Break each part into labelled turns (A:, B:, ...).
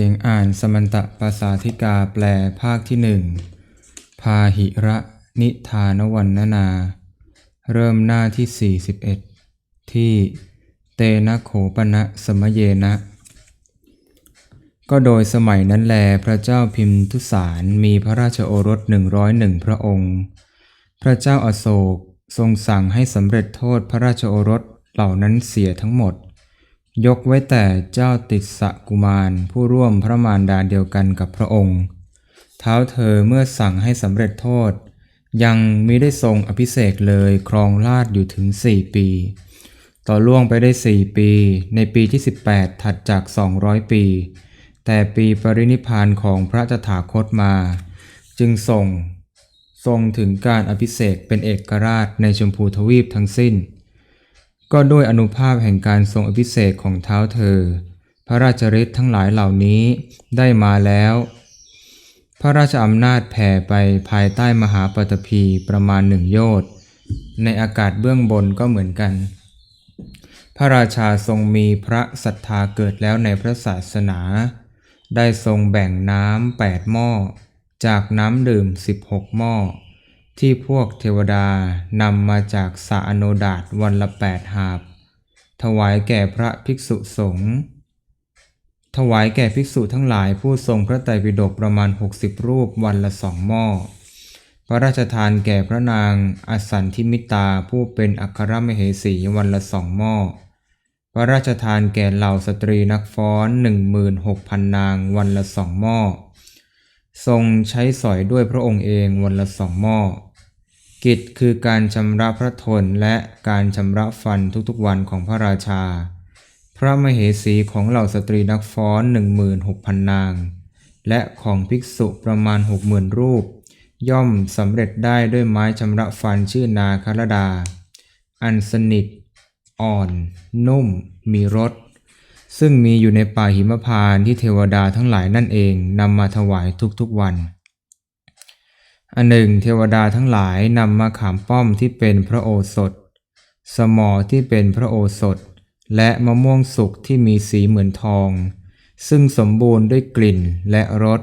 A: สียงอ่านสมันตะภาษาธิกาแปลภาคที่หนึ่งพาหิระนิทานวันนานา เริ่มหน้าที่ 41 ที่เตนะโขปณะสมเยนะ ก็โดยสมัยนั้นแลพระเจ้าพิมทุสารมีพระราชโอรสหนึ่งร้อยหนึ่งพระองค์ พระเจ้าอาโศกทรงสั่งให้สำเร็จโทษพระราชโอรสเหล่านั้นเสียทั้งหมด ยกไว้แต่เจ้าติสกุมารผู้ร่วมพระมารดาเดียวกันกับพระองค์ เท้าเธอเมื่อสั่งให้สำเร็จโทษ ยังมิได้ทรงอภิเษกเลยครองราชอยู่ถึงสี่ปี ต่อล่วงไปได้สี่ปี ในปีที่ 18 ถัดจาก 200 ปี แต่ปีปรินิพานของพระตถาคตมา จึงทรงทรงถึงการอภิเษกเป็นเอกราชในชมพูทวีปทั้งสิ้น ก็ด้วยอนุภาพแห่งการทรงอภิเษกของเท้าเธอ พระราชฤทธิ์ทั้งหลายเหล่านี้ได้มาแล้ว พระราชอำนาจแผ่ไปภายใต้มหาปฐพีประมาณหนึ่งโยชน์ในอากาศเบื้องบนก็เหมือนกัน พระราชาทรงมีพระศรัทธาเกิดแล้วในพระศาสนา ได้ทรงแบ่งน้ำแปดหม้อ จากน้ำดื่มสิบหกหม้อ ที่พวกเทวดานำมาจากสาอโนดาตวันละแปดหาบ ถวายแก่พระภิกษุสงฆ์ถวายแก่ภิกษุทั้งหลายผู้ทรงพระไตรปิฎกประมาณ 60 รูปวันละสองหม้อ พระราชทานแก่พระนางอสันทิมิตาผู้เป็นอัครมเหสีวันละสองหม้อ พระราชทานแก่เหล่าสตรีนักฟ้อน16,000 นางวันละสองหม้อ ทรงใช้สอยด้วยพระองค์เองวันละสองหม้อ กิจคือการชำระพระทนและการชำระฟันทุกๆวันของพระราชา พระมเหสีของเหล่าสตรีนักฟ้อน16,000 นาง และของภิกษุประมาณ 60,000 รูป ย่อมสำเร็จได้ด้วยไม้ชำระฟันชื่อนาคารดา อันสนิท อ่อน นุ่ม มีรสซึ่งมีอยู่ในป่าหิมพานที่เทวดาทั้งหลายนั่นเองนำมาถวายทุกๆวัน อันหนึ่งเทวดาทั้งหลายนำมาขามป้อมที่เป็นพระโอสถ สมอที่เป็นพระโอสถ และมะม่วงสุกที่มีสีเหมือนทอง ซึ่งสมบูรณ์ด้วยกลิ่นและรส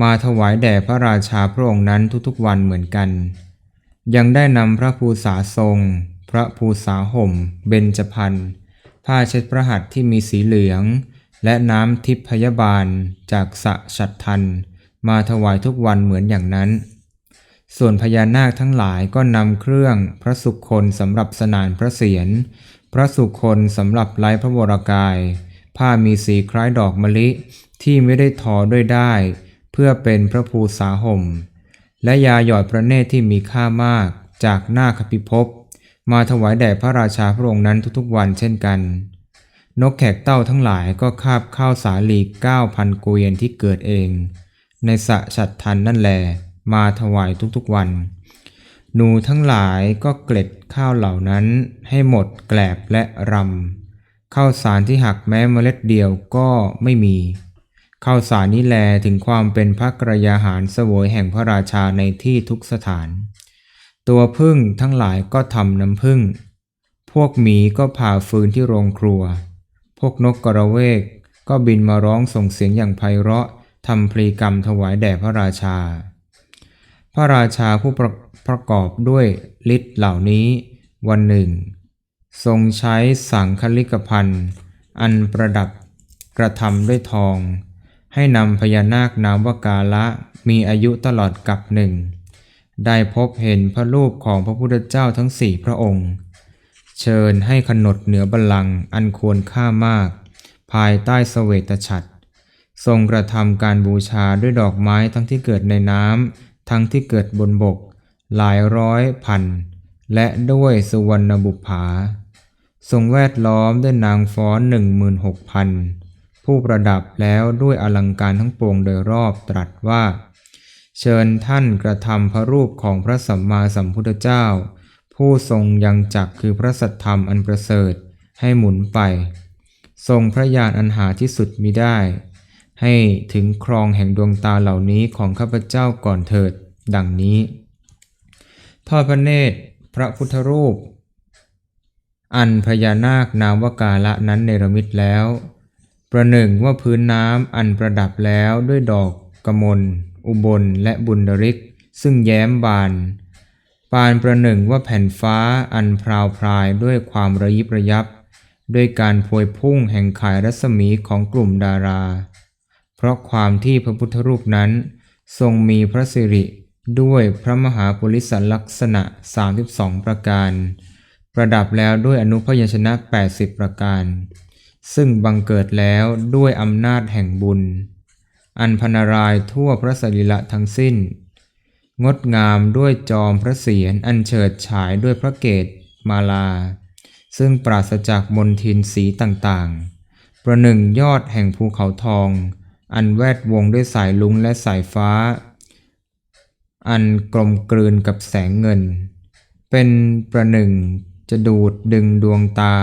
A: มาถวายแด่พระราชาพระองค์นั้นทุกๆวันเหมือนกัน ยังได้นำพระภูษาทรง พระภูษาห่ม เบญจพรรณผ้าเช็ดพระหัตถ์ที่มีสีเหลือง และน้ำทิพยบาลจากสะฉัดทัน มาถวายทุกวันเหมือนอย่างนั้น ส่วนพญานาคทั้งหลายก็นำเครื่องพระสุคนสำหรับสนานพระเศียร พระสุคนสำหรับไล้พระวรากาย ผ้ามีสีคล้ายดอกมะลิที่ไม่ได้ทอด้วยได้ เพื่อเป็นพระภูษาห่ม และยาหยอดพระเนตรที่มีค่ามากจากหน้าคพิภพมาถวายแด่พระราชาพระองค์นั้นทุกๆวันเช่นกัน นกแขกเต้าทั้งหลายก็คาบข้าวสาลีเก้าพันเกวียนที่เกิดเอง ในสะฉัดทันนั่นแหละ มาถวายทุกๆวัน หนูทั้งหลายก็เกล็ดข้าวเหล่านั้นให้หมดแกลบและรำข้าวสารที่หักแม้เมล็ดเดียวก็ไม่มีข้าวสารนี้แลถึงความเป็นพระกระยาหารเสวยแห่งพระราชาในที่ทุกสถาน ตัวพึ่งทั้งหลายก็ทำน้ำพึ่ง พวกหมีก็ผ่าฟืนที่โรงครัว พวกนกกระเวกก็บินมาร้องส่งเสียงอย่างไพเราะทำพลีกรรมถวายแด่พระราชา พระราชาผู้ประประกอบด้วยฤทธิ์เหล่านี้วันหนึ่ง ทรงใช้สังคลิกพันธ์อันประดับกระทำด้วยทอง ให้นำพญานาคนามวกาละมีอายุตลอดกับหนึ่ง ได้พบเห็นพระรูปของพระพุทธเจ้าทั้งสี่พระองค์ เชิญให้ขนดเหนือบัลลังก์อันควรค่ามาก ภายใต้เสวตฉัตรทรงกระทำการบูชาด้วยดอกไม้ทั้งที่เกิดในน้ำ ทั้งที่เกิดบนบกหลายร้อยพัน และด้วยสุวรรณบุปผาทรงแวดล้อมด้วยนางฟ้อนหนึ่งหมื่นหกพันผู้ประดับแล้วด้วยอลังการทั้งปวงโดยรอบตรัสว่า เชิญท่านกระทำพระรูปของพระสัมมาสัมพุทธเจ้า ผู้ทรงยังจักคือพระสัทธรรมอันประเสริฐให้หมุนไป ทรงพระญาณอันหาที่สุดมิได้ ให้ถึงครองแห่งดวงตาเหล่านี้ของข้าพเจ้าก่อนเถิด ดังนี้ ทอดพระเนตรพระพุทธรูป อันพญานาคนามวกาละนั้นเนรมิตแล้ว ประหนึ่งว่าพื้นน้ำอันประดับแล้วด้วยดอกกมล อุบลและบุญดริก ซึ่งแย้มบาน ปานประหนึ่งว่าแผ่นฟ้าอันพราวพรายด้วยความระยิบระยับ ด้วยการพวยพุ่งแห่งขายรัศมีของกลุ่มดารา เพราะความที่พระพุทธรูปนั้น ทรงมีพระสิริด้วยพระมหาปุริสลักษณะ 32 ประการ ประดับแล้วด้วยอนุพยัญชนะ 80 ประการ ซึ่งบังเกิดแล้วด้วยอำนาจแห่งบุญ อันพนารายทั่วพระสรีระทั้งสิ้น งดงามด้วยจอมพระเศียรอันเฉิดฉายด้วยพระเกศมาลา ซึ่งปราศจากมนทินสีต่างๆ ประหนึ่งยอดแห่งภูเขาทอง อันแวดวงด้วยสายลุงและสายฟ้า อันกลมกลืนกับแสงเงิน เป็นประหนึ่งจะดูดดึงดวงตา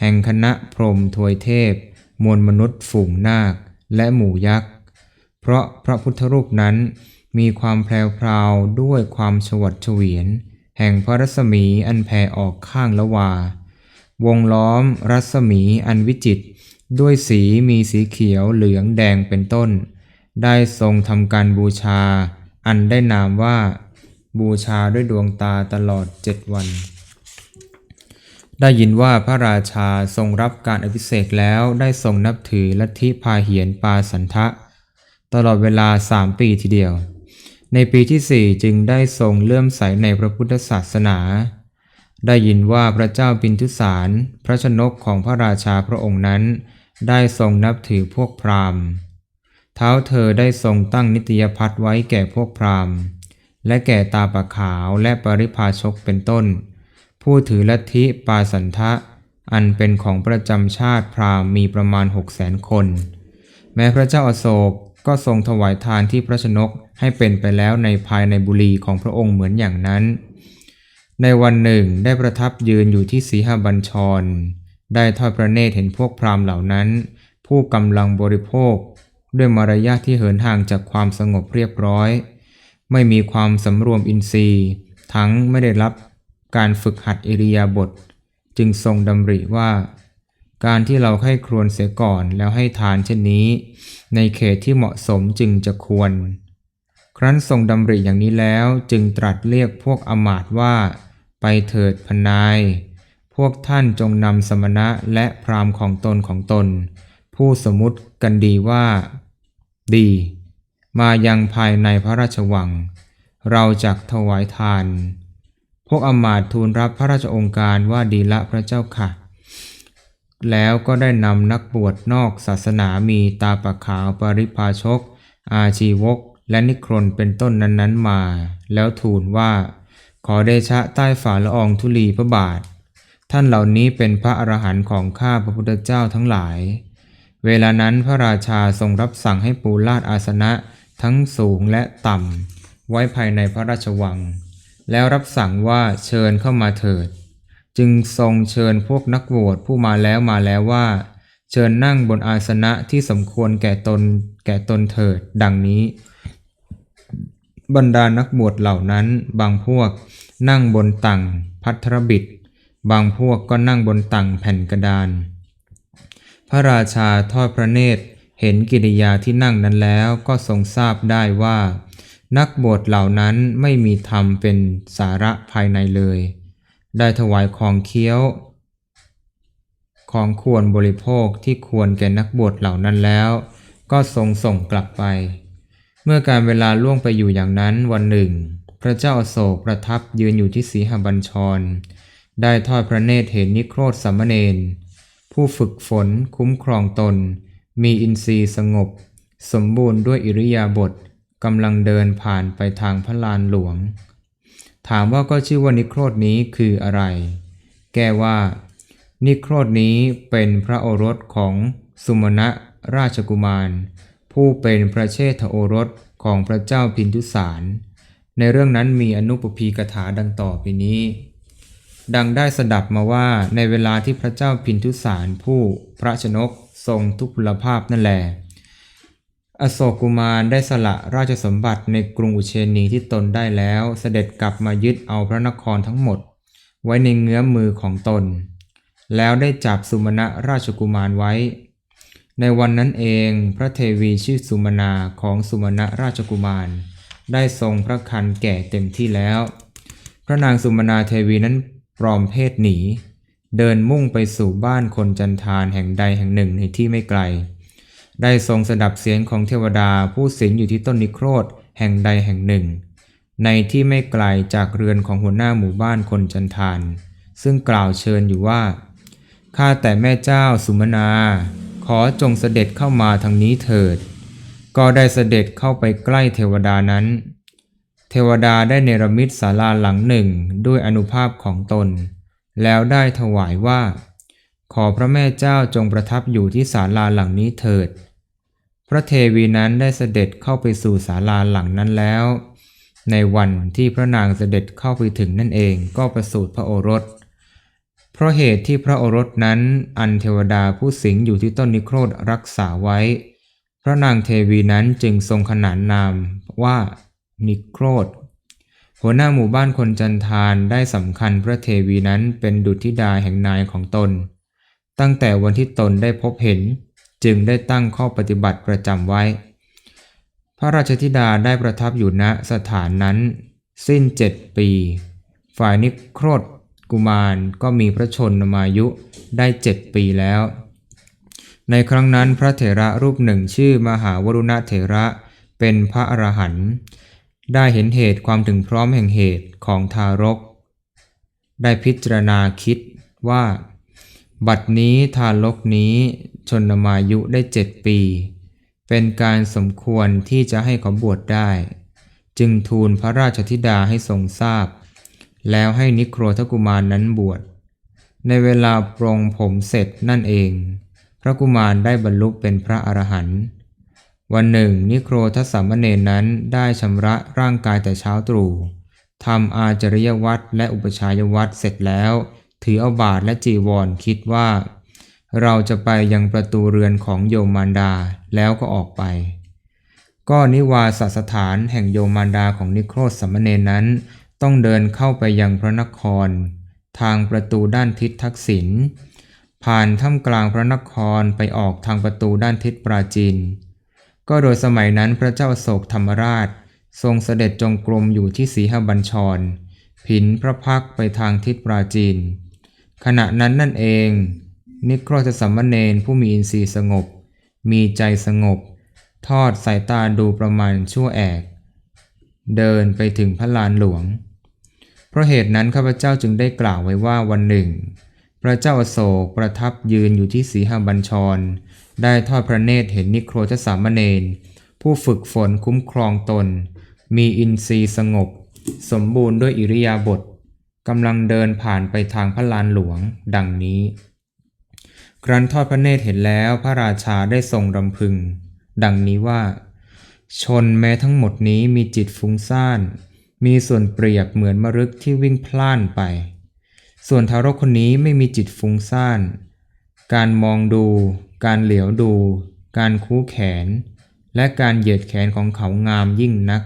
A: แห่งคณะพรมทวยเทพ มวลมนุษย์ฝูงนาคและหมู่ยักษ์ เพราะพระพุทธรูปนั้นมีความแพรวพราวด้วยความฉวัดเฉวียน แห่งพระรัศมีอันแผ่ออกข้างละวา วงล้อมรัศมีอันวิจิต ด้วยสีมีสีเขียวเหลืองแดงเป็นต้น ได้ทรงทำการบูชา อันได้นามว่า บูชาด้วยดวงตาตลอดเจ็ดวัน ได้ยินว่าพระราชาทรงรับการอภิเษกแล้วได้ทรงนับถือลัทธิพาเหียนปาสันทะ ตลอดเวลาสามปีทีเดียว ในปีที่สี่จึงได้ทรงเลื่อมใสในพระพุทธศาสนาได้ยินว่าพระเจ้าปินทุสาร พระชนกของพระราชาพระองค์นั้น ได้ทรงนับถือพวกพราหมณ์ เท้าเธอได้ทรงตั้งนิตยพัฒน์ไว้แก่พวกพราหมณ์ และแก่ตาปะขาวและปริพาชกเป็นต้น ผู้ถือลัทธิปาสันทะ อันเป็นของประจำชาติพราหมณ์มีประมาณหกแสนคน แม้พระเจ้าอโศกก็ทรงถวายทานที่พระชนกให้เป็นไปแล้วในภายในบุรีของพระองค์เหมือนอย่างนั้น ในวันหนึ่งได้ประทับยืนอยู่ที่สีหบัญชร ได้ทอดพระเนตรเห็นพวกพราหมณ์เหล่านั้น ผู้กำลังบริโภค ด้วยมารยาทที่เหินห่างจากความสงบเรียบร้อย ไม่มีความสำรวมอินทรีย์ ทั้งไม่ได้รับการฝึกหัดอิริยาบถจึงทรงดำริว่า การที่เราให้ครวญเสียก่อนแล้วให้ทานเช่นนี้ ในเขตที่เหมาะสมจึงจะควร ครั้นทรงดำริอย่างนี้แล้วจึงตรัสเรียกพวกอมาตว่า ไปเถิดพนาย วกท่านจงนำสมณะและพราหมณ์ของตนของตน ผู้สมมุติกันดีว่า ดี มายังภายในพระราชวัง เราจักถวายทาน พวกอมาตทูลรับพระราชองค์การว่าดีละพระเจ้าค่ะ แล้วก็ได้นำนักบวชนอกศาสนามีตาปะขาวปริพาชก อาชีวก และนิครนเป็นต้นนั้นๆมา แล้วทูลว่า ขอเดชะใต้ฝ่าละอองธุลีพระบาท ท่านเหล่านี้เป็นพระอรหันต์ของข้าพระพุทธเจ้าทั้งหลาย เวลานั้นพระราชาทรงรับสั่งให้ปูลาดอาสนะทั้งสูงและต่ำ ไว้ภายในพระราชวัง แล้วรับสั่งว่าเชิญเข้ามาเถิด จึงทรงเชิญพวกนักบวชผู้มาแล้วมาแล้วว่า เชิญนั่งบนอาสนะที่สมควรแก่ตนแก่ตนเถิด ดังนี้ บรรดานักบวชเหล่านั้นบางพวกนั่งบนตังพัทรบิด บางพวกก็นั่งบนตังแผ่นกระดาน พระราชาทอดพระเนตรเห็นกิริยาที่นั่งนั้นแล้วก็ทรงทราบได้ว่า นักบวชเหล่านั้นไม่มีธรรมเป็นสาระภายในเลย ได้ถวายของเคี้ยว ของควรบริโภคที่ควรแก่นักบวชเหล่านั้นแล้ว ก็ทรงส่งกลับไป เมื่อการเวลาล่วงไปอยู่อย่างนั้นวันหนึ่ง พระเจ้าอโศกประทับยืนอยู่ที่สีหบัญชร ได้ทอดพระเนตรเห็นนิโครธสามเณรผู้ฝึกฝนคุ้มครองตน มีอินทรีย์สงบ สมบูรณ์ด้วยอิริยาบถกำลังเดินผ่านไปทางพระลานหลวง ถามว่าก็ชื่อว่านิโครธนี้คืออะไร แก้ว่า นิโครธนี้เป็นพระโอรสของสุมาณะราชกุมาร ผู้เป็นพระเชษฐโอรสของพระเจ้าพินทุสาร ในเรื่องนั้นมีอนุปพีกถาดังต่อไปนี้ ดังได้สดับมาว่าในเวลาที่พระเจ้าพินทุสารผู้พระชนกทรงทุพพลภาพนั่นแหลอโศกกุมารได้สละราชสมบัติในกรุงอุเชนีที่ตนได้แล้วเสด็จกลับมายึดเอาพระนครทั้งหมด ไว้ในเงื้อมมือของตน แล้วได้จับสุมาณะราชกุมารไว้ ในวันนั้นเองพระเทวีชื่อสุมนาของสุมาณราชกุมาร ได้ทรงพระคันแก่เต็มที่แล้ว พระนางสุมนาเทวีนั้น ปลอมเพศหนี เดินมุ่งไปสู่บ้านคนจันทานแห่งใดแห่งหนึ่งในที่ไม่ไกล ได้ทรงสดับเสียงของเทวดาผู้สิงอยู่ที่ต้นนิโครธแห่งใดแห่งหนึ่ง ในที่ไม่ไกลจากเรือนของหัวหน้าหมู่บ้านคนจันทาน ซึ่งกล่าวเชิญอยู่ว่าข้าแต่แม่เจ้าสุมนา ขอจงเสด็จเข้ามาทางนี้เถิด ก็ได้เสด็จเข้าไปใกล้เทวดานั้น เทวดาได้เนรมิตศาลาหลังหนึ่งด้วยอนุภาพของตน แล้วได้ถวายว่า ขอพระแม่เจ้าจงประทับอยู่ที่ศาลาหลังนี้เถิด พระเทวีนั้นได้เสด็จเข้าไปสู่ศาลาหลังนั้นแล้ว ในวันที่พระนางเสด็จเข้าไปถึงนั่นเองก็ประสูติพระโอรส เพราะเหตุที่พระโอรสนั้นอันเทวดาผู้สิงอยู่ที่ต้นนิโครธรักษาไว้ พระนางเทวีนั้นจึงทรงขนานนามว่า นิโครธหัวหน้าหมู่บ้านคนจันทานได้สำคัญพระเทวีนั้นเป็นดุจธิดาแห่งนายของตน ตั้งแต่วันที่ตนได้พบเห็น จึงได้ตั้งข้อปฏิบัติประจำไว้ พระราชธิดาได้ประทับอยู่ณสถานนั้น สิ้นเจ็ดปี ฝ่ายนิโครธกุมารก็มีพระชนมายุได้เจ็ดปีแล้ว ในครั้งนั้นพระเถระรูปหนึ่งชื่อมหาวรุณเถระเป็นพระอรหันต์ ได้เห็นเหตุความถึงพร้อมแห่งเหตุของทารก ได้พิจารณาคิดว่า บัดนี้ทารกนี้ชนมายุได้เจ็ดปี เป็นการสมควรที่จะให้เขาบวชได้ จึงทูลพระราชธิดาให้ทรงทราบ แล้วให้นิโครธกุมารนนั้นบวช ในเวลาปรงผมเสร็จนั่นเอง พระกุมารได้บรรลุเป็นพระอรหันต์ วันหนึ่ง นิโครทสมเณรนั้นได้ชำระร่างกายแต่เช้าตรู่ทำอาจริยวัตรและอุปชายวัตรเสร็จแล้ว ถือเอาบาทและจีวรคิดว่า เราจะไปยังประตูเรือนของโยมารดาแล้วก็ออกไป ก็นิวาสสถานแห่งโยมารดาของนิโครสามเณรนั้น ต้องเดินเข้าไปยังพระนคร ทางประตูด้านทิศทักษิณผ่านท่ามกลางพระนครไปออกทางประตูด้านทิศปราจีน ก็โดยสมัยนั้นพระเจ้าโศกธรรมราช ทรงเสด็จจงกรมอยู่ที่สีหบัญชร ผินพระพักไปทางทิศปราจีน ขณะนั้นนั่นเอง นิโครธสัมมเนรผู้มีอินทรีย์สงบ มีใจสงบ ทอดสายตาดูประมาณชั่วแอก เดินไปถึงพระลานหลวง เพราะเหตุนั้นข้าพเจ้าจึงได้กล่าวไว้ว่าวันหนึ่ง พระเจ้าโศกประทับยืนอยู่ที่สีหบัญชร ได้ทอดพระเนตรเห็นนิโครธสามเณรผู้ฝึกฝนคุ้มครองตน มีอินทรีย์สงบ สมบูรณ์ด้วยอิริยาบถกำลังเดินผ่านไปทางพระลานหลวง ดังนี้ ครั้นทอดพระเนตรเห็นแล้วพระราชาได้ทรงรำพึง ดังนี้ว่า ชนแม้ทั้งหมดนี้มีจิตฟุ้งซ่าน มีส่วนเปรียบเหมือนมรึกที่วิ่งพล่านไป ส่วนทารกคนนี้ไม่มีจิตฟุ้งซ่าน การมองดู การเหลียวดู การคู้แขน และการเหยียดแขนของเขางามยิ่งนัก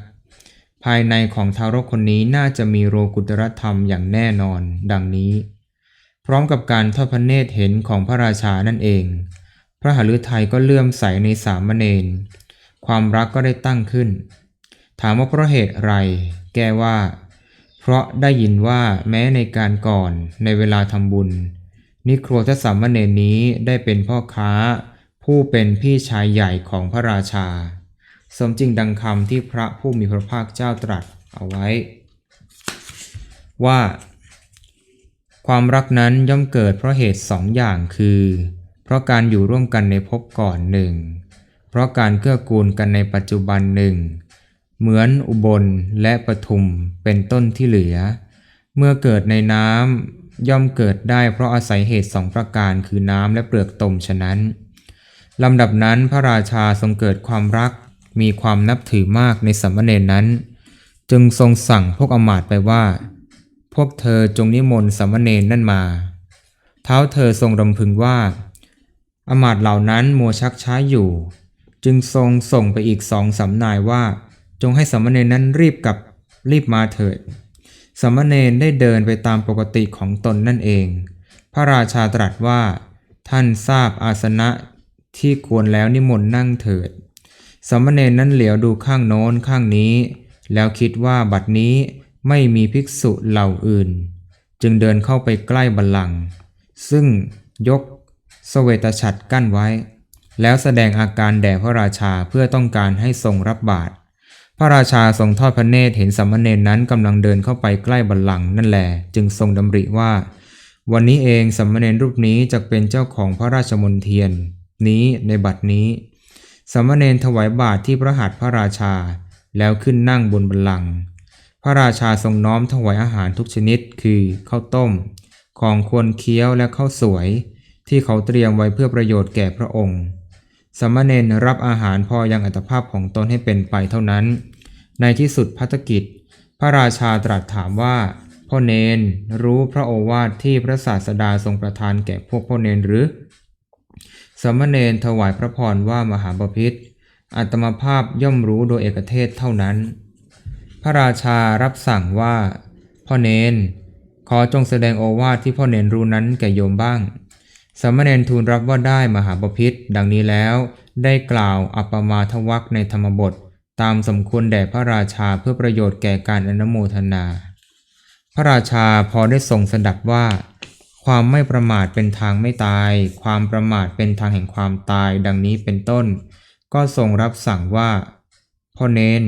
A: ภายในของทารกคนนี้น่าจะมีโรกุตรธรรมอย่างแน่นอน ดังนี้ พร้อมกับการทอดพระเนตรเห็นของพระราชานั่นเอง พระหฤทัยก็เลื่อมใสในสามเณรความรักก็ได้ตั้งขึ้น ถามว่าเพราะเหตุไร แก้ว่า เพราะได้ยินว่าแม้ในการก่อนในเวลาทำบุญ นิโครธสามเณรนี้ได้เป็นพ่อค้า ผู้เป็นพี่ชายใหญ่ของพระราชา สมจริงดังคำที่พระผู้มีพระภาคเจ้าตรัสเอาไว้ ว่า ความรักนั้นย่อมเกิดเพราะเหตุสองอย่างคือ เพราะการอยู่ร่วมกันในภพก่อนหนึ่ง เพราะการเกื้อกูลกันในปัจจุบันหนึ่ง เหมือนอุบลและปทุมเป็นต้นที่เหลือ เมื่อเกิดในน้ำ ย่อมเกิดได้เพราะอาศัยเหตุสองประการคือน้ำและเปลือกตมฉะนั้นลำดับนั้นพระราชาทรงเกิดความรัก มีความนับถือมากในสัมมเนรนั้น จึงทรงสั่งพวกอมาตไปว่า พวกเธอจงนิมนต์สัมมเนรนั่นมา เท้าเธอทรงรำพึงว่า อมาตเหล่านั้นมัวชักช้าอยู่ จึงทรงส่งไปอีกสองสำนายว่า จงให้สัมมเนรนั้นรีบกลับรีบมาเถิด สมมเนรได้เดินไปตามปกติของตนนั่นเอง พระราชาตรัสว่า ท่านทราบอาสนะที่ควรแล้วนิมนต์นั่งเถิดสามเณรนั้นเหลียวดูข้างโน้นข้างนี้ แล้วคิดว่าบัดนี้ไม่มีภิกษุเหล่าอื่น จึงเดินเข้าไปใกล้บัลลังก์ซึ่งยกสเวตฉัตรกั้นไว้ แล้วแสดงอาการแด่พระราชาเพื่อต้องการให้ทรงรับบาตร พระราชาทรงทอดพระเนตรเห็นสามมเณรนั้นกำลังเดินเข้าไปใกล้บัลลังก์นั่นแหลจึงทรงดำริว่า วันนี้เองสามมเณรรูปนี้จะเป็นเจ้าของพระราชมนเทียน นี้ในบัดนี้สามมเณรถวายบาตรที่พระหัตถ์พระราชา แล้วขึ้นนั่งบนบัลลังก์พระราชาทรงน้อมถวายอาหารทุกชนิดคือข้าวต้ม ของควรเคี้ยวและข้าวสวย ที่เขาเตรียมไว้เพื่อประโยชน์แก่พระองค์ สามเณรรับอาหารพอยังอัตภาพของตนให้เป็นไปเท่านั้น ในที่สุดพัฒกิจ พระราชาตรัสถามว่า พ่อเนนรู้พระโอวาทที่พระศาสดาทรงประทานแก่พวกพ่อเนนหรือสามเณรถวายพระพรว่ามหาบพิษอัตมภาพย่อมรู้โดยเอกเทศเท่านั้น พระราชารับสั่งว่า พ่อเนนขอจงแสดงโอวาทที่พ่อเนนรู้นั้นแก่โยมบ้าง สามเณรทูลรับว่าได้มหาบพิษดังนี้แล้วได้กล่าวอัปมาทวักในธรรมบท ตามสมควรแด่พระราชาเพื่อประโยชน์แก่การอนุโมทนา พระราชาพอได้ทรงสดับว่า ความไม่ประมาทเป็นทางไม่ตาย ความประมาทเป็นทางแห่งความตายดังนี้เป็นต้น ก็ทรงรับสั่งว่า พ่อเนน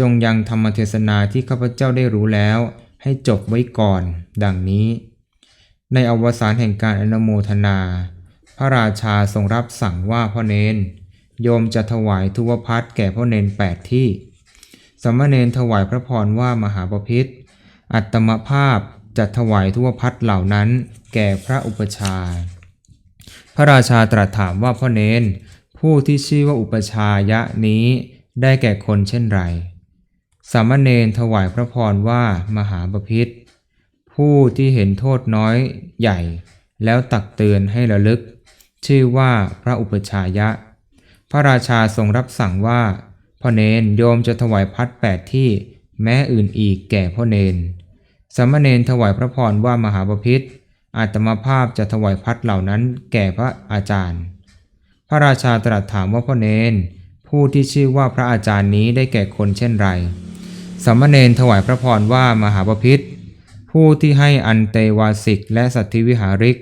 A: จงยังธรรมเทศนาที่ข้าพเจ้าได้รู้แล้ว ให้จบไว้ก่อน ดังนี้ ในอวสานแห่งการอนุโมทนา พระราชาทรงรับสั่งว่าพ่อเนนโยมจะถวายทุวพัดแก่พ่อเนนแปดที่สามเณรถวายพระพรว่ามหาปพิธอัตมภาพจะถวายทุวพัดเหล่านั้นแก่พระอุปชา พระราชาตรัสถามว่าพ่อเนนผู้ที่ชื่อว่าอุปชายะนี้ได้แก่คนเช่นไร สามเณรถวายพระพรว่ามหาบพิษ ผู้ที่เห็นโทษน้อยใหญ่ แล้วตักเตือนให้ระลึก ชื่อว่าพระอุปชายะ พระราชาทรงรับสั่งว่าพ่อเนนโยมจะถวายพัดแปดที่แม้อื่นอีกแก่พ่อเนนสามเณรถวายพระพรว่ามหาบพิษอาตมาภาพจะถวายพัดเหล่านั้นแก่พระอาจารย์ พระราชาตรัสถามว่าพ่อเนนผู้ที่ชื่อว่าพระอาจารย์นี้ได้แก่คนเช่นไรสามเณรถวายพระพรว่ามหาบพิษ ผู้ที่ให้อันเตวาสิกและสัตธิวิหาริก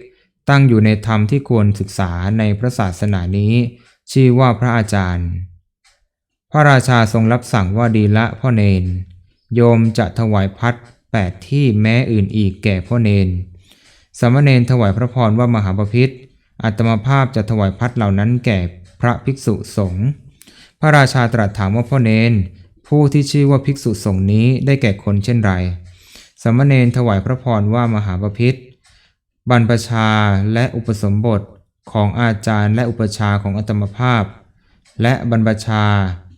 A: ตั้งอยู่ในธรรมที่ควรศึกษาในพระศาสนานี้ ชื่อว่าพระอาจารย์ พระราชาทรงรับสั่งว่าดีละพ่อเนน โยมจะถวายพัดแปดที่แม้อื่นอีกแก่พ่อเนนสามเณรถวายพระพรว่ามหาปพิธอัตมาภาพจะถวายพัดเหล่านั้นแก่พระภิกษุสงฆ์พระราชาตรัสถามว่าพ่อเนน ผู้ที่ชื่อว่าภิกษุสงฆ์นี้ได้แก่คนเช่นไร สามเณรถวายพระพรว่ามหาปพิธบรรพชาและอุปสมบทของอาจารย์และอุปชาของอัตมภาพ และบรรพชา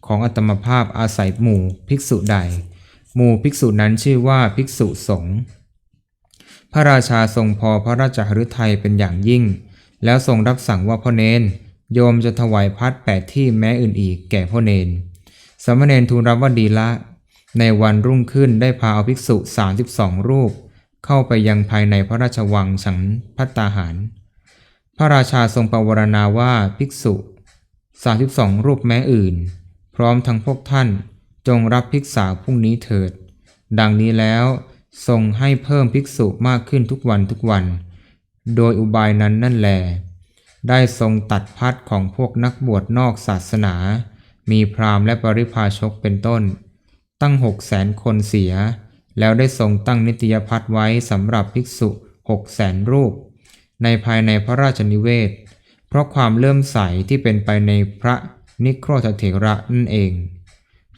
A: ของอัตมภาพอาศัยหมู่ภิกษุใด หมู่ภิกษุนั้นชื่อว่าภิกษุสงฆ์พระราชาทรงพอพระราชหฤทัยเป็นอย่างยิ่ง แล้วทรงรับสั่งว่าพ่อเนนโยมจะถวายพัดแปดที่แม้อื่นอีกแก่พ่อเนนสามเณรทูลรับว่าดีละ ในวันรุ่งขึ้นได้พาเอาภิกษุ 32 รูป เข้าไปยังภายในพระราชวังฉันพัตตาหาร พระราชาทรงประวรณาว่าภิกษุ 32 รูปแม้อื่น พร้อมทั้งพวกท่านจงรับภิกษาพรุ่งนี้เถิด ดังนี้แล้วทรงให้เพิ่มภิกษุมากขึ้นทุกวันทุกวัน โดยอุบายนั้นนั่นแหลได้ทรงตัดพัดของพวกนักบวชนอกศาสนา มีพราหมณ์และปริพาชกเป็นต้น ตั้งหกแสนคนเสีย แล้วได้ทรงตั้งนิตยพัดไว้สำหรับภิกษุหกแสนรูป ในภายในพระราชนิเวศ เพราะความเลื่อมใสที่เป็นไปในพระนิโครธเถระนั่นเอง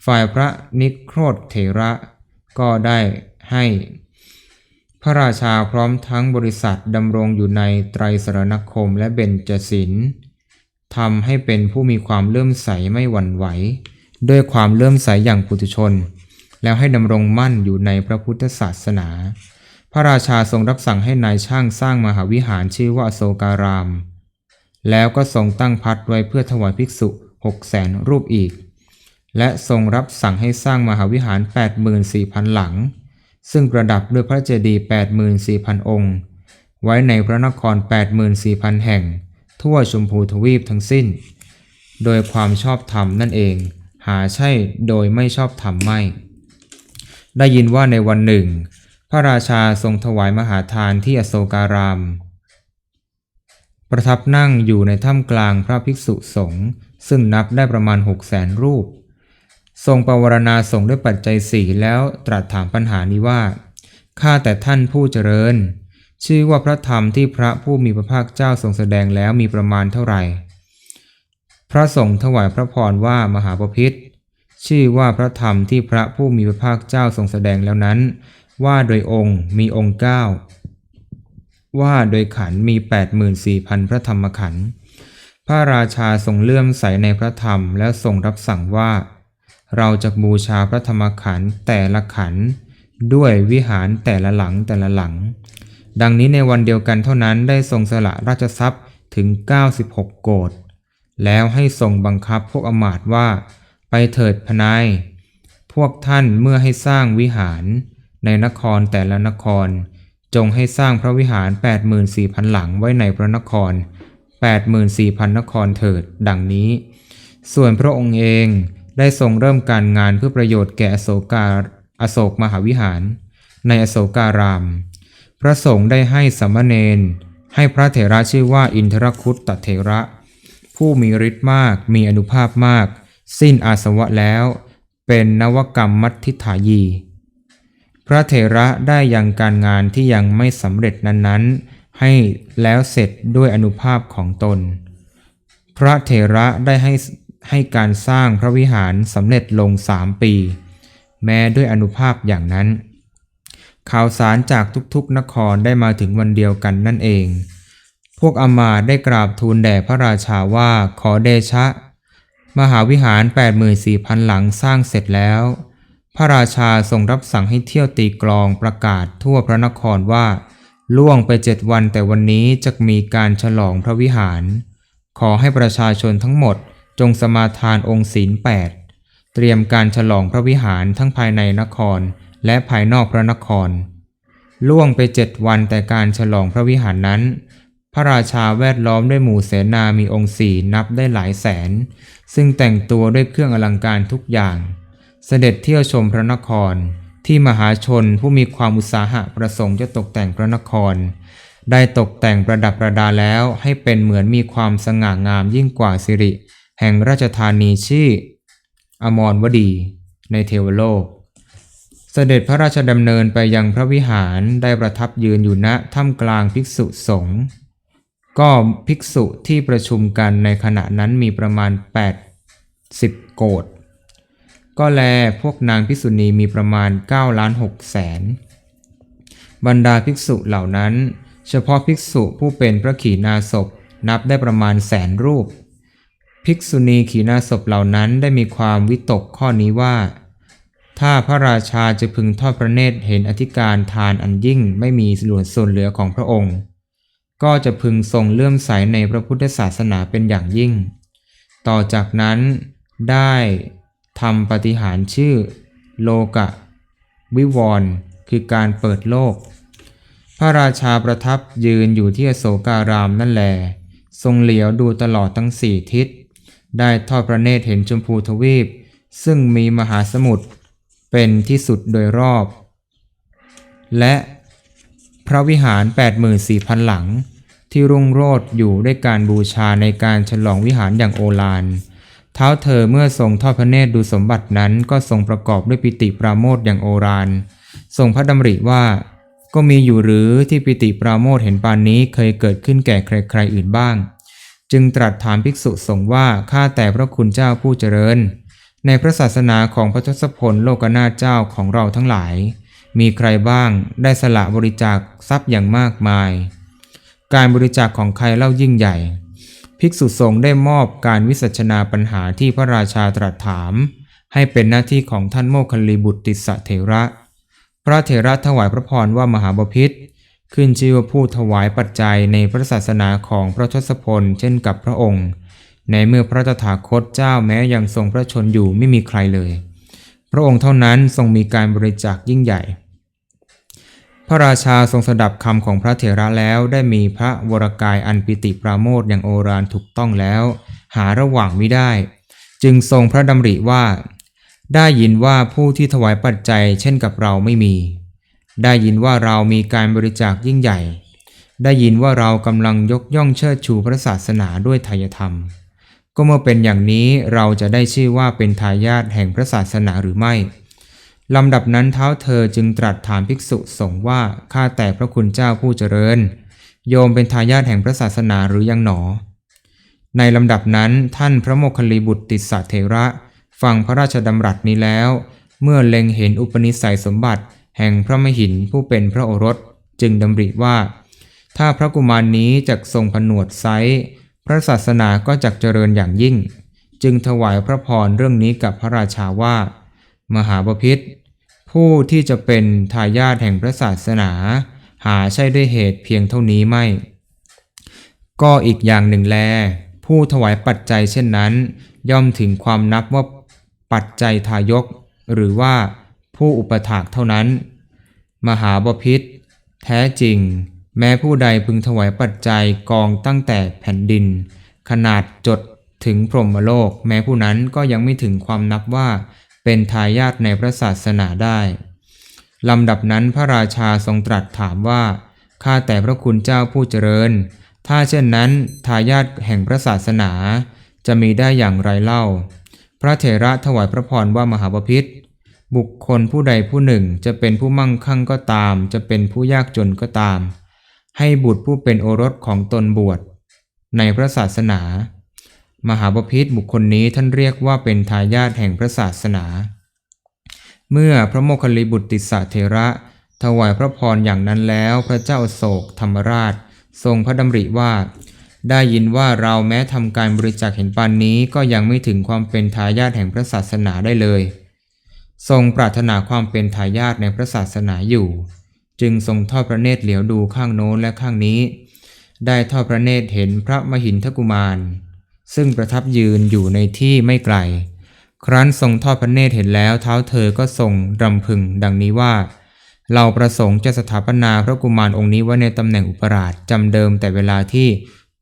A: ฝ่ายพระนิโครธเถระก็ได้ให้ พระราชาพร้อมทั้งบริษัทดำรงอยู่ในไตรสรณคมและเบญจศีลทำให้เป็นผู้มีความเลื่อมใสไม่หวั่นไหว ด้วยความเลื่อมใสอย่างปุถุชน แล้วให้ดำรงมั่นอยู่ในพระพุทธศาสนา พระราชาทรงรับสั่งให้นายช่างสร้างมหาวิหารชื่อว่าโศการาม แล้วก็ทรงตั้งพัดไว้เพื่อถวายภิกษุหกแสนรูปอีก และทรงรับสั่งให้สร้างมหาวิหาร 84,000 หลัง ซึ่งประดับด้วยพระเจดีย์84,000 องค์ ไว้ในพระนคร 84,000 แห่ง ทั่วชมพูทวีปทั้งสิ้น โดยความชอบธรรมนั่นเอง หาใช่โดยไม่ชอบธรรมไม่ ได้ยินว่าในวันหนึ่ง พระราชาทรงถวายมหาทานที่อโศการาม ประทับนั่งอยู่ในถ้ำกลางพระภิกษุสงฆ์ซึ่งนับได้ประมาณหกแสนรูป ทรงประวรณาสงฆ์ด้วยปัจจัยสี่แล้วตรัสถามปัญหานี้ว่า ข้าแต่ท่านผู้เจริญ ชื่อว่าพระธรรมที่พระผู้มีพระภาคเจ้าทรงแสดงแล้วมีประมาณเท่าไหร่ พระสงฆ์ถวายพระพรว่ามหาปพิธชื่อว่าพระธรรมที่พระผู้มีพระภาคเจ้าทรงแสดงแล้วนั้น ว่าโดยองค์มีองค์เก้าว่าโดยขันมี 84,000 พระธรรมขันธ์พระราชาทรงเลื่อมใสในพระธรรมแล้วทรงรับสั่งว่า เราจะบูชาพระธรรมขันธ์แต่ละขันธ์ด้วยวิหารแต่ละหลังแต่ละหลัง ดังนี้ในวันเดียวกันเท่านั้นได้ทรงสละราชทรัพย์ถึง 96 โกด แล้วให้ทรงบังคับพวกอมาตว่า ไปเถิดพนาย พวกท่านเมื่อให้สร้างวิหารในนครแต่ละนคร จงให้สร้างพระวิหาร 84,000 หลังไว้ในพระนคร 84,000 นครเถิด ดังนี้ ส่วนพระองค์เองได้ทรงเริ่มการงานเพื่อประโยชน์แก่อโศกาอโศกมหาวิหาร ในอโศการาม พระสงฆ์ได้ให้สัมมเนนให้พระเถระชื่อว่าอินทรคุตตเถระ ผู้มีฤทธิ์มากมีอนุภาพมาก สิ้นอาสวะแล้ว เป็นนวกรรมมัทธิฐายี พระเถระได้ยังการงานที่ยังไม่สำเร็จนั้นๆ ให้แล้วเสร็จด้วยอนุภาพของตน พระเถระได้ให้ให้การสร้างพระวิหารสำเร็จลงสามปี แม้ด้วยอนุภาพอย่างนั้น ข่าวสารจากทุกๆนครได้มาถึงวันเดียวกันนั่นเอง พวกอมาตย์ได้กราบทูลแด่พระราชาว่าขอเดชะ มหาวิหาร 84,000 หลังสร้างเสร็จแล้ว พระราชาทรงรับสั่งให้เที่ยวตีกลองประกาศทั่วพระนครว่า ล่วงไปเจ็ดวันแต่วันนี้จะมีการฉลองพระวิหาร ขอให้ประชาชนทั้งหมดจงสมาทานองค์ศีลแปดเตรียมการฉลองพระวิหารทั้งภายในนครและภายนอกพระนคร ล่วงไปเจ็ดวันแต่การฉลองพระวิหารนั้น พระราชาแวดล้อมด้วยหมู่เสนามีองค์สี่นับได้หลายแสน ซึ่งแต่งตัวด้วยเครื่องอลังการทุกอย่าง เสด็จเที่ยวชมพระนคร ที่มหาชนผู้มีความอุตสาหะประสงค์จะตกแต่งพระนคร ได้ตกแต่งประดับประดาแล้วให้เป็นเหมือนมีความสง่างามยิ่งกว่าสิริ แห่งราชธานีชื่อ อมรวดี ในเทวโลกเสด็จพระราชดำเนินไปยังพระวิหารได้ประทับยืนอยู่ณถ้ำกลางภิกษุสงฆ์ ก็ภิกษุที่ประชุมกันในขณะนั้นมีประมาณ 80 โกดก็แลพวกนางภิกษุณีมีประมาณ9ล้าน6แสน บรรดาภิกษุเหล่านั้น เฉพาะภิกษุผู้เป็นพระขีณาสพนับได้ประมาณแสนรูป ภิกษุณีขีณาสพเหล่านั้นได้มีความวิตกข้อนี้ว่า ถ้าพระราชาจะพึงทอดพระเนตรเห็นอธิการทานอันยิ่งไม่มีส่วนส่วนเหลือของพระองค์ ก็จะพึงทรงเลื่อมใสในพระพุทธศาสนาเป็นอย่างยิ่ง ต่อจากนั้นได้ทำปฏิหารชื่อโลกะ วิวรณ์คือการเปิดโลก พระราชาประทับยืนอยู่ที่อโศการามนั่นแล ทรงเหลียวดูตลอดทั้งสี่ทิศ ได้ทอดพระเนตรเห็นชมพูทวีป ซึ่งมีมหาสมุทรเป็นที่สุดโดยรอบ และพระวิหาร 84,000 หลัง ที่รุ่งโรจน์อยู่ด้วยการบูชาในการฉลองวิหารอย่างโอฬารเท้าเธอเมื่อทรงทอดพระเนตรดูสมบัตินั้นก็ทรงประกอบด้วยปิติปราโมทย์อย่างโอฬารทรงพระดำริว่า ก็มีอยู่หรือที่ปิติปราโมทย์เห็นปานนี้เคยเกิดขึ้นแก่ใครๆอื่นบ้าง จึงตรัสถามภิกษุสงฆ์ว่าข้าแต่พระคุณเจ้าผู้เจริญ ในพระศาสนาของพระทศพลโลกนาถเจ้าของเราทั้งหลาย มีใครบ้างได้สละบริจาคทรัพย์อย่างมากมาย การบริจาคของใครเล่ายิ่งใหญ่ ภิกษุสงฆ์ได้มอบการวิสัชนาปัญหาที่พระราชาตรัสถาม ให้เป็นหน้าที่ของท่านโมคคัลลีบุตรติสะเถระ พระเถระถวายพระพรว่ามหาบพิษขึ้นชื่อว่าผู้ถวายปัจจัยในพระศาสนาของพระทศพลเช่นกับพระองค์ ในเมื่อพระตถาคตเจ้าแม้ยังทรงพระชนอยู่ไม่มีใครเลย พระองค์เท่านั้นทรงมีการบริจาคยิ่งใหญ่ พระราชาทรงสดับคำของพระเถระแล้วได้มีพระวรกายอันปิติปราโมทอย่างโอฬารถูกต้องแล้ว หาระหว่างไม่ได้ จึงทรงพระดำริว่า ได้ยินว่าผู้ที่ถวายปัจจัยเช่นกับเราไม่มี ได้ยินว่าเรามีการบริจาคยิ่งใหญ่ ได้ยินว่าเรากำลังยกย่องเชิดชูพระศาสนาด้วยไทยธรรม ก็เมื่อเป็นอย่างนี้เราจะได้ชื่อว่าเป็นทายาทแห่งพระศาสนาหรือไม่ ลำดับนั้นเท้าเธอจึงตรัสถามภิกษุสงฆ์ว่าข้าแต่พระคุณเจ้าผู้เจริญ โยมเป็นทายาทแห่งพระศาสนาหรือยังหนอ ในลำดับนั้นท่านพระโมคคัลลีบุตรติสสะเทระ ฟังพระราชดำรัสนี้แล้ว เมื่อเล็งเห็นอุปนิสัยสมบัติ แห่งพระมหินผู้เป็นพระโอรส จึงดำริว่า ถ้าพระกุมารนี้จักทรงผนวดไซพระศาสนาก็จักเจริญอย่างยิ่ง จึงถวายพระพรเรื่องนี้กับพระราชาว่า มหาบพิษ ผู้ที่จะเป็นทายาทแห่งพระศาสนา หาใช่ด้วยเหตุเพียงเท่านี้ไม่ ก็อีกอย่างหนึ่งแล ผู้ถวายปัจจัยเช่นนั้น ย่อมถึงความนับว่าปัจจัยทายก หรือว่าผู้อุปถากเท่านั้น มหาบพิษแท้จริง แม้ผู้ใดพึงถวายปัจจัยกองตั้งแต่แผ่นดิน ขนาดจดถึงพรหมโลก แม้ผู้นั้นก็ยังไม่ถึงความนับว่า เป็นทายาทในพระศาสนาได้ลำดับนั้นพระราชาทรงตรัสถามว่า ข้าแต่พระคุณเจ้าผู้เจริญ ถ้าเช่นนั้นทายาทแห่งพระศาสนา จะมีได้อย่างไรเล่า พระเถระถวายพระพรว่ามหาบพิษบุคคลผู้ใดผู้หนึ่งจะเป็นผู้มั่งคั่งก็ตาม จะเป็นผู้ยากจนก็ตาม ให้บุตรผู้เป็นโอรสของตนบวชในพระศาสนา มหาบพิษบุคคลนี้ท่านเรียกว่าเป็นทายาทแห่งพระศาสนา เมื่อพระโมคคัลลิบุตรติสสะเทระ ถวายพระพรอย่างนั้นแล้วพระเจ้าโศกธรรมราช ทรงพระดำริว่า ได้ยินว่าเราแม้ทำการบริจาคเห็นปานนี้ก็ยังไม่ถึงความเป็นทายาทแห่งพระศาสนาได้เลย ทรงปรารถนาความเป็นทายาทในพระศาสนาอยู่ จึงทรงทอดพระเนตรเหลียวดูข้างโน้นและข้างนี้ ได้ทอดพระเนตรเห็นพระมหินทกุมาร ซึ่งประทับยืนอยู่ในที่ไม่ไกล ครั้นทรงทอดพระเนตรเห็นแล้วเท้าเธอก็ทรงรำพึงดังนี้ว่า เราประสงค์จะสถาปนาพระกุมารองค์นี้ไว้ในตำแหน่งอุปราชจำเดิมแต่เวลาที่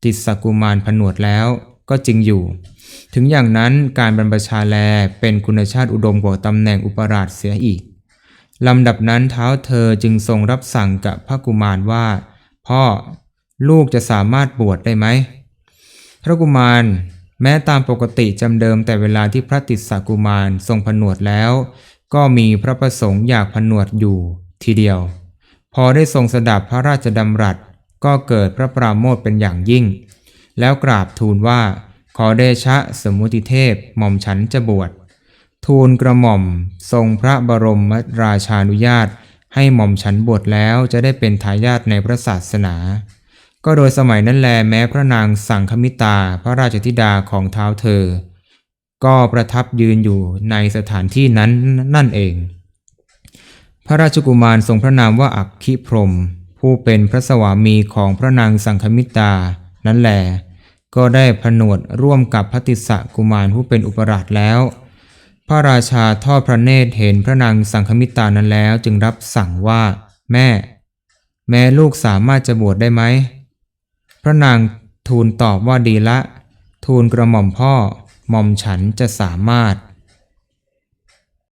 A: ติดสกุมารผนวดแล้วก็จริงอยู่ ถึงอย่างนั้นการบรรพชาแลเป็นคุณชาติอุดมกว่าตำแหน่งอุปราชเสียอีกลำดับนั้นเท้าเธอจึงทรงรับสั่งกับพระกุมารว่า พ่อลูกจะสามารถบวชได้ไหม พระกุมารแม้ตามปกติจำเดิมแต่เวลาที่พระติสสกุมารทรงผนวดแล้ว ก็มีพระประสงค์อยากผนวดอยู่ทีเดียว พอได้ทรงสดับพระราชดำรัส ก็เกิดพระปราโมทเป็นอย่างยิ่ง แล้วกราบทูลว่า ขอเดชะสมุติเทพหม่อมฉันจะบวชทูลกระหม่อมทรงพระบรมราชานุญาต ให้หม่อมฉันบวชแล้วจะได้เป็นทายาทในพระศาสนา ก็โดยสมัยนั้นแลแม้พระนางสังคมิตาพระราชธิดาของเท้าเธอ ก็ประทับยืนอยู่ในสถานที่นั้นนั่นเอง พระราชกุมารทรงพระนามว่าอักขิพรม ผู้เป็นพระสวามีของพระนางสังคมิตา นั้นแหลก็ได้ผนวดร่วมกับพระติสะกุมารผู้เป็นอุปราชแล้ว พระราชาทอดพระเนตรเห็นพระนางสังคมิตานั้นแล้ว จึงรับสั่งว่า แม่ แม่ลูกสามารถจะบวชได้ไหม พระนางทูลตอบว่าดีละ ทูลกระหม่อมพ่อหม่อมฉันจะสามารถ